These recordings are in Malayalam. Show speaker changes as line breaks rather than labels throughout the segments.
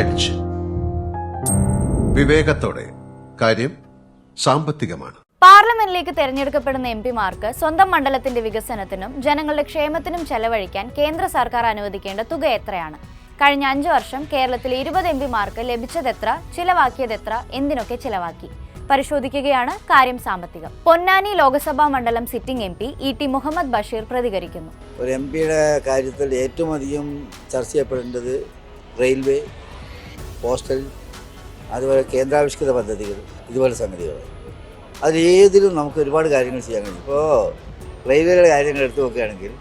എഡ്ജ് വിവേകത്തോടെ. കാര്യം സാമ്പത്തികമാണ്.
പാർലമെന്റിലേക്ക് തെരഞ്ഞെടുക്കപ്പെടുന്ന എം പിമാർക്ക് സ്വന്തം മണ്ഡലത്തിന്റെ വികസനത്തിനും ജനങ്ങളുടെ ക്ഷേമത്തിനും ചെലവഴിക്കാൻ കേന്ദ്ര സർക്കാർ അനുവദിക്കേണ്ട തുക എത്രയാണ്? കഴിഞ്ഞ അഞ്ചു വർഷം കേരളത്തിലെ ഇരുപത് എം പിമാർക്ക് ലഭിച്ചതെത്ര ചിലവാക്കിയതെത്ര എന്തിനൊക്കെ ചിലവാക്കി? പരിശോധിക്കുകയാണ് കാര്യം സാമ്പത്തികം. പൊന്നാനി ലോക്സഭാ മണ്ഡലം sitting M P E T Muhammad Basheer പ്രതികരിക്കുന്നു.
ഒരു എം പിയുടെ കാര്യത്തിൽ ഏറ്റവും അധികം ചർച്ച ചെയ്യപ്പെടേണ്ടത് റെയിൽവേ പോസ്റ്റൽ അതുപോലെ കേന്ദ്രാവിഷ്കൃത പദ്ധതികൾ ഇതുപോലെ സംഗതികൾ. അതിലേതിലും നമുക്ക് ഒരുപാട് കാര്യങ്ങൾ ചെയ്യാൻ കഴിയും. ഇപ്പോൾ റെയിൽവേയുടെ കാര്യങ്ങൾ എടുത്തു നോക്കുകയാണെങ്കിൽ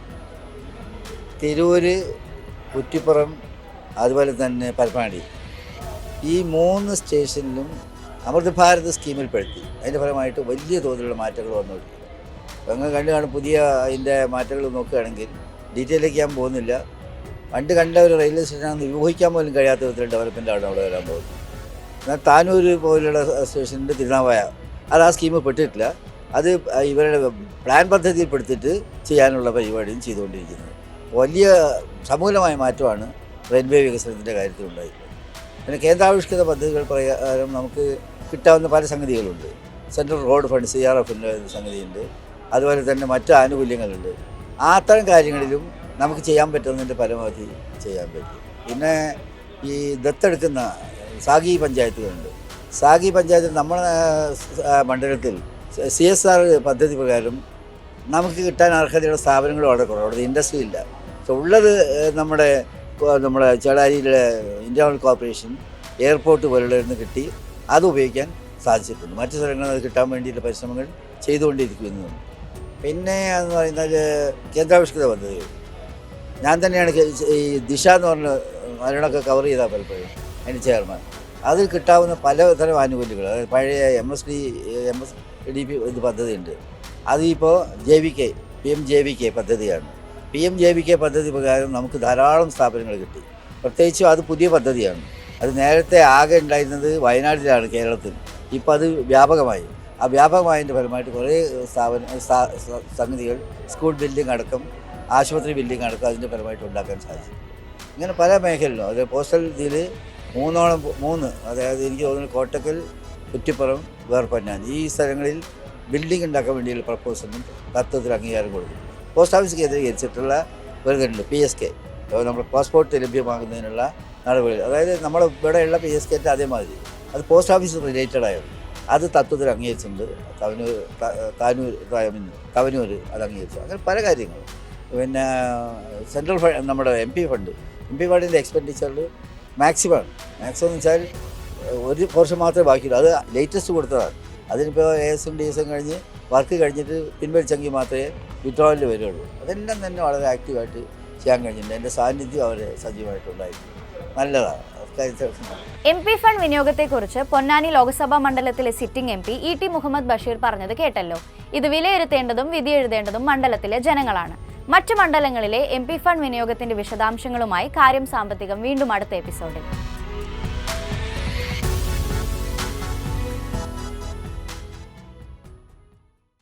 തിരൂര് കുറ്റിപ്പുറം അതുപോലെ തന്നെ പരപ്പാടി ഈ മൂന്ന് സ്റ്റേഷനിലും അമൃത് ഭാരത് സ്കീമിൽപ്പെടുത്തി. അതിന്റെ ഫലമായിട്ട് വലിയ തോതിലുള്ള മാറ്റങ്ങൾ വന്നുകൊണ്ടിരിക്കുന്നു. അങ്ങ് കണ്ടു കാണും പുതിയ അതിന്റെ മാറ്റങ്ങൾ നോക്കുകയാണെങ്കിൽ ഡീറ്റെയിലേക്ക് ഞാൻ പോകുന്നില്ല. പണ്ട് കണ്ട ഒരു റെയിൽവേ സ്റ്റേഷനാണെന്ന് ഊഹിക്കാൻ പോലും കഴിയാത്ത വിധത്തിൽ ഡെവലപ്മെന്റ് ആണ് അവിടെ വരാൻ പോകുന്നത്. എന്നാൽ താനൂർ പോലുള്ള സ്റ്റേഷന്റെ തിരുനാവായ അത് ആ സ്കീമിൽ പെട്ടിട്ടില്ല. അത് ഇവരുടെ പ്ലാൻ പദ്ധതിയിൽ പെടുത്തിട്ട് ചെയ്യാനുള്ള പരിപാടിയും ചെയ്തുകൊണ്ടിരിക്കുന്നത്. വലിയ സമൂലമായ മാറ്റമാണ് റെയിൽവേ വികസനത്തിന്റെ കാര്യത്തിൽ ഉണ്ടായിട്ടുള്ളത് പിന്നെ കേന്ദ്രാവിഷ്കൃത പദ്ധതികൾ പ്രകാരം നമുക്ക് കിട്ടാവുന്ന പല സംഗതികളുണ്ട്. Central road fund C R എഫിന്റെ സംഗതിയുണ്ട്. അതുപോലെ തന്നെ മറ്റു ആനുകൂല്യങ്ങളുണ്ട്. ആ അത്തരം കാര്യങ്ങളിലും നമുക്ക് ചെയ്യാൻ പറ്റുന്നതിന്റെ പരമാവധി ചെയ്യാൻ പറ്റും. പിന്നെ ഈ ദത്തെടുക്കുന്ന സാഗി പഞ്ചായത്തുകളുണ്ട്. സാഗി പഞ്ചായത്തിൽ നമ്മുടെ മണ്ഡലത്തിൽ സി എസ് ആർ പദ്ധതി പ്രകാരം നമുക്ക് കിട്ടാൻ അർഹതയുള്ള സ്ഥാപനങ്ങൾ വളരെ കുറവ്. അവിടെ ഇൻഡസ്ട്രി ഇല്ല. ഉള്ളത് നമ്മുടെ നമ്മുടെ ചേളാരിയിലെ ഇന്ത്യൻ കോർപ്പറേഷൻ എയർപോർട്ട് പോലുള്ളതിൽ കിട്ടി. അത് ഉപയോഗിക്കാൻ സാധിച്ചിട്ടുണ്ട്. മറ്റു സ്ഥലങ്ങളിൽ അത് കിട്ടാൻ വേണ്ടിയിട്ട് പരിശ്രമങ്ങൾ ചെയ്തുകൊണ്ടിരിക്കുന്നു. പിന്നെ എന്ന് പറയുന്നത് കേന്ദ്രാവിഷ്കൃത പദ്ധതികൾ. ഞാൻ തന്നെയാണ് ഈ ദിശ എന്ന് പറഞ്ഞ അതിനോടൊക്കെ കവർ ചെയ്താൽ പലപ്പോഴും അതിന് ചെയർമാൻ അതിൽ കിട്ടാവുന്ന പലതരം ആനുകൂല്യങ്ങൾ അതായത് പഴയ M S D M S D P ഇത് പദ്ധതിയുണ്ട്. അതിപ്പോൾ J V K P M J V K പദ്ധതിയാണ്. P M J V K പദ്ധതി പ്രകാരം നമുക്ക് ധാരാളം സ്ഥാപനങ്ങൾ കിട്ടി. പ്രത്യേകിച്ചും അത് പുതിയ പദ്ധതിയാണ്. അത് നേരത്തെ ആകെ ഉണ്ടായിരുന്നത് വയനാട്ടിലാണ് കേരളത്തിൽ. ഇപ്പോൾ അത് വ്യാപകമായി. ആ വ്യാപകമായതിന്റെ ഫലമായിട്ട് കുറേ സ്ഥാപന സംഗതികൾ സ്കൂൾ ബിൽഡിംഗ് അടക്കം ആശുപത്രി ബിൽഡിംഗ് അടക്കം അതിന്റെ പരമായിട്ട് ഉണ്ടാക്കാൻ സാധിക്കും ഇങ്ങനെ പല മേഖലയിലും അത് പോസ്റ്റൽ ഇതിൽ മൂന്നോളം മൂന്ന് അതായത് എനിക്ക് തോന്നുന്നു കോട്ടക്കൽ കുറ്റിപ്പുറം വേർപ്പന്നാൻ ഈ സ്ഥലങ്ങളിൽ ബിൽഡിംഗ് ഉണ്ടാക്കാൻ വേണ്ടിയുള്ള പ്രപ്പോസലിനും തത്വത്തിൽ അംഗീകാരം കൊടുക്കും പോസ്റ്റ് ഓഫീസ് കേന്ദ്രീകരിച്ചിട്ടുള്ള ഇതുണ്ട് പി എസ് കെ നമ്മൾ പാസ്പോർട്ട് ലഭ്യമാകുന്നതിനുള്ള നടപടികൾ. അതായത് നമ്മൾ ഇവിടെയുള്ള പി എസ് കെന്റെ അതേമാതിരി അത് പോസ്റ്റ് ഓഫീസ് റിലേറ്റഡ് ആയത് അത് തത്വത്തിൽ അംഗീകരിച്ചിട്ടുണ്ട്. തവനൂർ താനൂർ തവനൂർ അത് അംഗീകരിച്ചു. അങ്ങനെ പല കാര്യങ്ങളും. പിന്നെ സെൻട്രൽ ഫണ്ട് നമ്മുടെ M P fund M P ഫണ്ടിന്റെ എക്സ്പെൻഡിച്ചറിൽ മാക്സിമം മാക്സിമം എന്ന് വെച്ചാൽ ഒരു പോർഷൻ മാത്രമേ ബാക്കിയുള്ളൂ. അത് ലേറ്റസ്റ്റ് കൊടുത്തതാണ്. അതിനിപ്പോൾ എ എസും ഡി എസും കഴിഞ്ഞ് വർക്ക് കഴിഞ്ഞിട്ട് പിൻവലിച്ചെങ്കിൽ മാത്രമേ വിഡ്രോവലിൽ വരുള്ളൂ. അതെല്ലാം തന്നെ വളരെ ആക്റ്റീവായിട്ട് ചെയ്യാൻ കഴിഞ്ഞിട്ടുണ്ട്. എന്റെ സാന്നിധ്യം അവർ സജീവമായിട്ടുണ്ടായിരുന്നു. നല്ലതാണ്.
എം പി ഫണ്ട് വിനിയോഗത്തെക്കുറിച്ച് പൊന്നാനി ലോക്സഭാ മണ്ഡലത്തിലെ sitting M P E T Muhammad Basheer പറഞ്ഞത് കേട്ടല്ലോ. ഇത് വിലയിരുത്തേണ്ടതും വിധിയെഴുതേണ്ടതും മണ്ഡലത്തിലെ ജനങ്ങളാണ്. മറ്റു മണ്ഡലങ്ങളിലെ എം ഫണ്ട് വിനിയോഗത്തിന്റെ വിശദാംശങ്ങളുമായി കാര്യം സാമ്പത്തികം വീണ്ടും അടുത്ത എപ്പിസോഡിൽ.